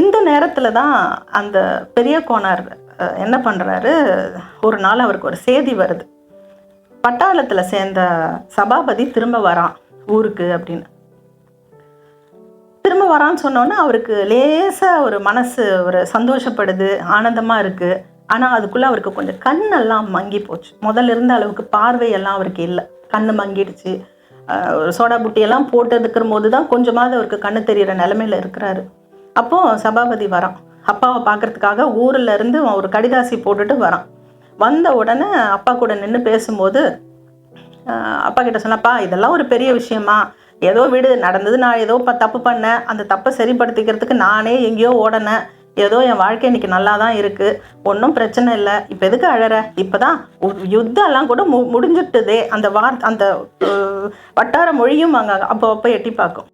இந்த நேரத்தில் தான் அந்த பெரிய கோனார் என்ன பண்ணுறாரு ஒரு நாள் அவருக்கு ஒரு செய்தி வருது. பட்டாளத்தில் சேர்ந்த சபாபதி திரும்ப வரான் ஊருக்கு அப்படின்னு. திரும்ப வரான்னு சொன்னோன்னே அவருக்கு லேசாக ஒரு மனசு ஒரு சந்தோஷப்படுது ஆனந்தமாக இருக்குது ஆனால் அதுக்குள்ளே அவருக்கு கொஞ்சம் கண்ணெல்லாம் மங்கி போச்சு. முதல்ல இருந்த அளவுக்கு பார்வையெல்லாம் அவருக்கு இல்லை. கண் மங்கிடுச்சு. சோடா புட்டியெல்லாம் போட்டு இருக்கிற போது தான் கொஞ்சமாவது அவருக்கு கண்ணு தெரியிற நிலமையில இருக்கிறாரு. அப்போது சபாபதி வரான். அப்பாவை பார்க்கறதுக்காக ஊரில் இருந்து ஒரு கடிதாசி போட்டுட்டு வரான். வந்த உடனே அப்பா கூட நின்று பேசும்போது அப்பா கிட்ட சொன்னப்பா இதெல்லாம் ஒரு பெரிய விஷயமா. ஏதோ விடு நடந்தது நான் ஏதோ ப தப்பு பண்ணேன். அந்த தப்பை சரிப்படுத்திக்கிறதுக்கு நானே எங்கேயோ ஓடினேன். ஏதோ என் வாழ்க்கை இன்னைக்கு நல்லா தான் இருக்குது ஒன்றும் பிரச்சனை இல்லை. இப்போ எதுக்கு அழற? இப்போ தான் யுத்தம்லாம் கூட மு முடிஞ்சுட்டுதே. அந்த வார் அந்த வட்டார மொழியும் அங்கே அப்போ அப்போ எட்டி பார்க்கும்.